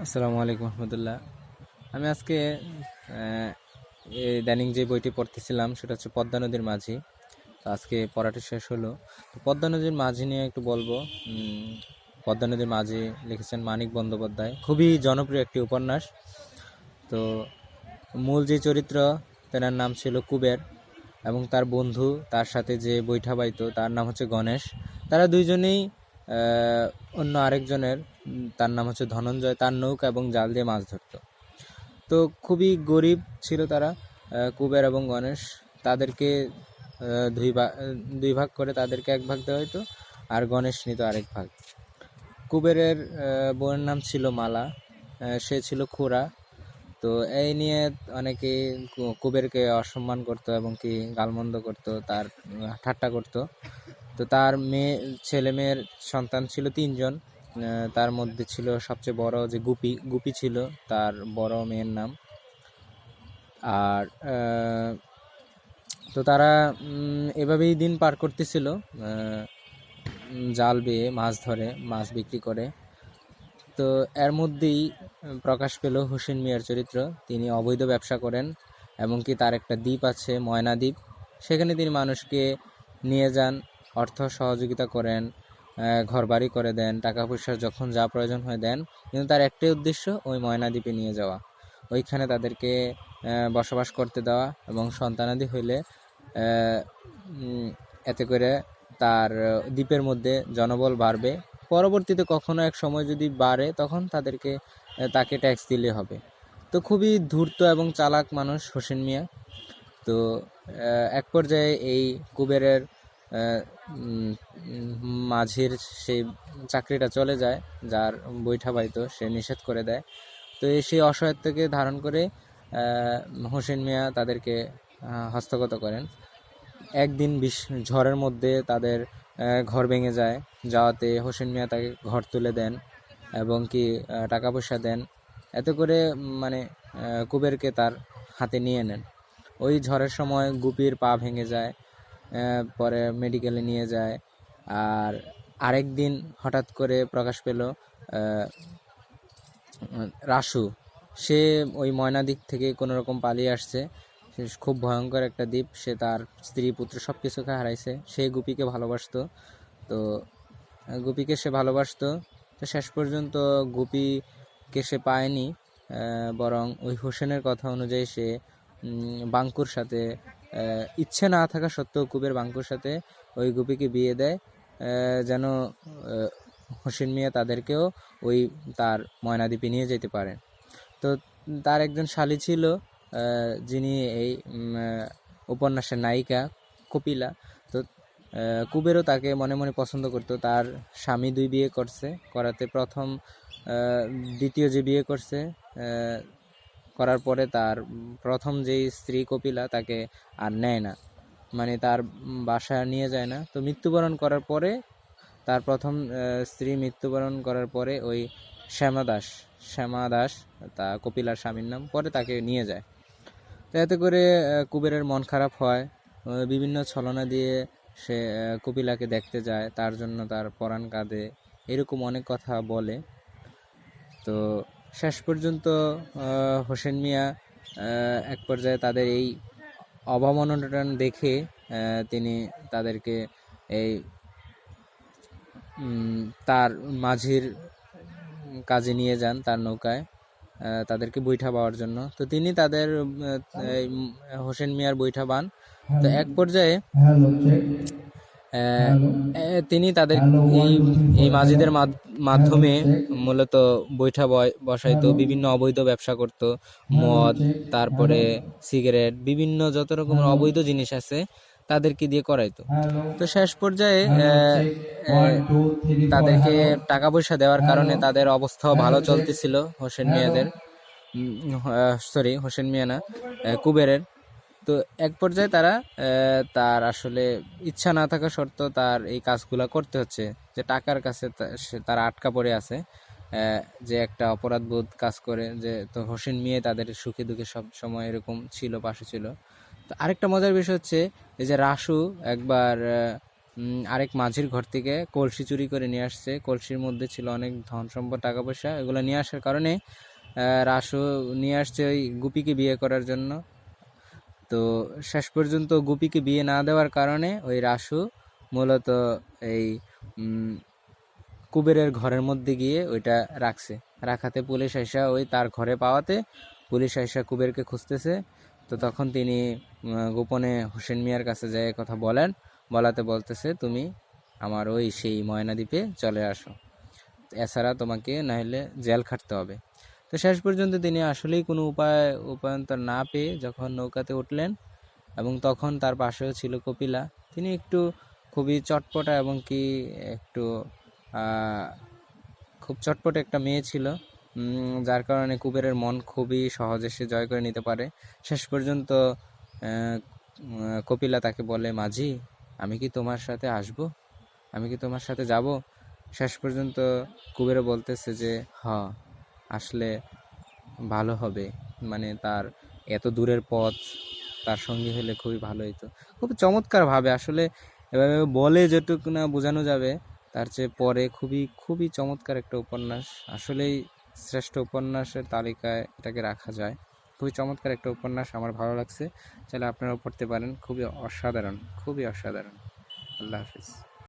আসসালামু আলাইকুম রহমতুল্লাহ। আমি আজকে ইদানিং যে বইটি পড়তেছিলাম, সেটা হচ্ছে পদ্মা নদীর মাঝি। তো আজকে পড়াটি শেষ হলো। তো পদ্মা নদীর মাঝি নিয়ে একটু বলব। পদ্মা নদীর মাঝি লিখেছেন মানিক বন্দ্যোপাধ্যায়। খুবই জনপ্রিয় একটি উপন্যাস। তো মূল যে চরিত্র, তেনার নাম ছিল কুবের এবং তার বন্ধু, তার সাথে যে বৈঠা বাইতো তার নাম হচ্ছে গণেশ। তারা দুইজনেই অন্য আরেকজনের তার নাম হচ্ছে ধনঞ্জয়। তার নৌকা এবং জাল দিয়ে মাছ ধরতো। তো খুবই গরিব ছিল তারা কুবের এবং গণেশ। তাদেরকে দুই ভাগ দুই ভাগ করে তাদেরকে এক ভাগ দেওয়া হতো আর গণেশ নিত আরেক ভাগ। কুবেরের বউয়ের নাম ছিল মালা সে ছিল খুড়া তো এই নিয়ে অনেকে কুবেরকে অসম্মান করতো এবং কি গালমন্দ করতো, তার ঠাট্টা করতো। তো তার মেয়ে, ছেলে মেয়ের সন্তান ছিল তিনজন। তার মধ্যে ছিল সবচেয়ে বড় যে গুপি গুপি ছিল, তার বড় মেয়ের নাম। আর তো তারা এভাবেই দিন পার করতেছিল জাল বেয়ে, মাছ ধরে, মাছ বিক্রি করে। তো এর মধ্যেই প্রকাশ পেল হোসেন মিয়ার চরিত্র। তিনি অবৈধ ব্যবসা করেন এবং কি তার একটা দ্বীপ আছে, ময়না দ্বীপ। সেখানে তিনি মানুষকে নিয়ে যান, অর্থ সহযোগিতা করেন ঘর বাড়ি করে দেন টাকা পয়সা যখন যা প্রয়োজন হয় দেন, কিন্তু তার একটাই উদ্দেশ্য ওই ময়না দ্বীপে নিয়ে যাওয়া। ওইখানে তাদেরকে বসবাস করতে দেওয়া এবং সন্তানাদি হইলে এতে করে তার দ্বীপের মধ্যে জনবল বাড়বে। পরবর্তীতে কখনো এক সময় যদি বাড়ে, তখন তাদেরকে তাকে ট্যাক্স দিলে হবে। তো খুবই ধূর্ত এবং চালাক মানুষ হোসেন মিয়া। তো এক পর্যায়ে এই কুবেরের মাঝির সেই চাকরিটা চলে যায়, যার বৈঠা পাইতো সে নিষেধ করে দেয়। তো এই সেই অসহায়ত্বকে ধারণ করে হোসেন মিয়া তাদেরকে হস্তগত করেন। একদিন বিশ ঝড়ের মধ্যে তাদের ঘর ভেঙে যায়। যাওয়াতে হোসেন মিয়া তাকে ঘর তুলে দেন এবং কি টাকা পয়সা দেন। এত করে মানে কুবেরকে তার হাতে নিয়ে নেন। ওই ঝড়ের সময় গুপির পা ভেঙে যায়। পরে মেডিকেলে নিয়ে যায়। আর আরেক দিন হঠাৎ করে প্রকাশ পেল রাসু, সে ওই ময়না দিক থেকে কোনো রকম পালিয়ে আসছে। সে খুব ভয়ঙ্কর একটা দ্বীপ, সে তার স্ত্রী, পুত্র সব কিছুকে হারাইছে। সে গুপিকে ভালোবাসতো। তো, গুপিকে সে ভালোবাসতো। তো শেষ পর্যন্ত গুপিকে সে পায়নি বরং ওই হোসেনের কথা অনুযায়ী সে বাঙ্কুর সাথে ইচ্ছে না থাকা সত্ত্বেও কুবের বাঙ্কুর সাথে ওই গুপিকে বিয়ে দেয় যেন হোসেন মিয়া তাদেরকেও ওই তার ময়নাদ্বীপে নিয়ে যেতে পারেন। তো তার একজন শালী ছিল যিনি এই উপন্যাসের নায়িকা, কপিলা। তো কুবেরও তাকে মনে মনে পছন্দ করতো। তার স্বামী দুই বিয়ে করছে, করাতে প্রথম দ্বিতীয় যে বিয়ে করছে করার পরে তার প্রথম যেই স্ত্রী কপিলা তাকে আর নেয় না। মানে তার বাসায় নিয়ে যায় না। তো মৃত্যুবরণ করার পরে তার প্রথম স্ত্রী মৃত্যুবরণ করার পরে ওই শ্যামা দাস শ্যামা দাস, তা কপিলার স্বামীর নাম, পরে তাকে নিয়ে যায়। তো এতে করে কুবেরের মন খারাপ হয়। বিভিন্ন ছলনা দিয়ে সে কপিলাকে দেখতে যায়। তার জন্য তার পরাণ কাঁদে। এরকম অনেক কথা বলে। তো শেষ পর্যন্ত হোসেন মিয়া এক পর্যায়ে তাদের এই অবমাননা দেখে তিনি তাদেরকে এই তার মাঝির কাজে নিয়ে যান তার নৌকায় তাদেরকে বৈঠা পাওয়ার জন্য। তো তিনি তাদের হোসেন মিয়ার বৈঠা পান। তো এক পর্যায়ে তিনি তাদের এই এই মাঝিদের মাধ- মাধ্যমে মূলত বৈঠা বসাইতো বিভিন্ন অবৈধ ব্যবসা করত মদ তারপরে সিগারেট বিভিন্ন যত রকমের অবৈধ জিনিস আছে তাদেরকে দিয়ে করাইতো। তো শেষ পর্যায়ে তাদেরকে টাকা পয়সা দেওয়ার কারণে তাদের অবস্থাও ভালো চলতেছিল হোসেন মিয়াদের। সরি হোসেন মিয়া না কুবেরের। তো এক পর্যায়ে তারা তার আসলে ইচ্ছা না থাকা সত্ত্বেও তার এই কাজগুলো করতে হচ্ছে। যে টাকার কাছে তারা আটকা পড়ে আছে যে একটা অপরাধবোধ কাজ করে, যে তো হোসেন মিয়া তাদের সুখে দুঃখে সব সময় এরকম ছিল, পাশে ছিল। তো আরেকটা মজার বিষয় হচ্ছে, এই যে রাসু একবার আরেক মাঝির ঘর থেকে কলসি চুরি করে নিয়ে আসছে। কলসির মধ্যে ছিল অনেক ধন সম্পদ, টাকা পয়সা, এগুলো নিয়ে আসার কারণে রাসু নিয়ে আসছে ওই গুপিকে বিয়ে করার জন্য। তো শেষ পর্যন্ত গুপিকে বিয়ে না দেওয়ার কারণে ওই রাসু মূলত এই কুবেরের ঘরের মধ্যে গিয়ে ওইটা রাখছে। রাখাতে পুলিশ আইসা ওই তার ঘরে পাওয়াতে পুলিশ আইসা কুবেরকে খুঁজতেছে। তো তখন তিনি গোপনে হোসেন মিয়ার কাছে যায় কথা বলেন। বলাতে বলতেছে, তুমি আমার ওই সেই ময়নাদ্বীপে চলে আসো। এছাড়া তোমাকে নাহলে জেল খাটতে হবে। তো শেষ পর্যন্ত তিনি আসলেই কোনো উপায় উপায়ন্তর না পেয়ে যখন নৌকাতে উঠলেন এবং তখন তার পাশেও ছিল কপিলা, তিনি একটু খুবই চটপটা এবং কি একটু খুব চটপটে একটা মেয়ে ছিল যার কারণে কুবেরের মন খুবই সহজে সে জয় করে নিতে পারে। শেষ পর্যন্ত কপিলা তাকে বলে, মাঝি, আমি কি তোমার সাথে আসব? আমি কি তোমার সাথে যাব? শেষ পর্যন্ত কুবেরও বলতেছে যে, হ। আসলে ভালো হবে। মানে তার এত দূরের পথ, তার সঙ্গী হলে খুবই ভালো হতো খুব চমৎকার ভাবে আসলে এভাবে বলে যেটুকু না বোঝানো যাবে, তার চেয়ে পরে খুবই খুবই চমৎকার একটা উপন্যাস। আসলেই শ্রেষ্ঠ উপন্যাসের তালিকায় এটাকে রাখা যায়। খুবই চমৎকার একটা উপন্যাস, আমার ভালো লাগছে। চাইলে আপনারাও পড়তে পারেন। খুবই অসাধারণ খুবই অসাধারণ। আল্লাহ হাফিজ।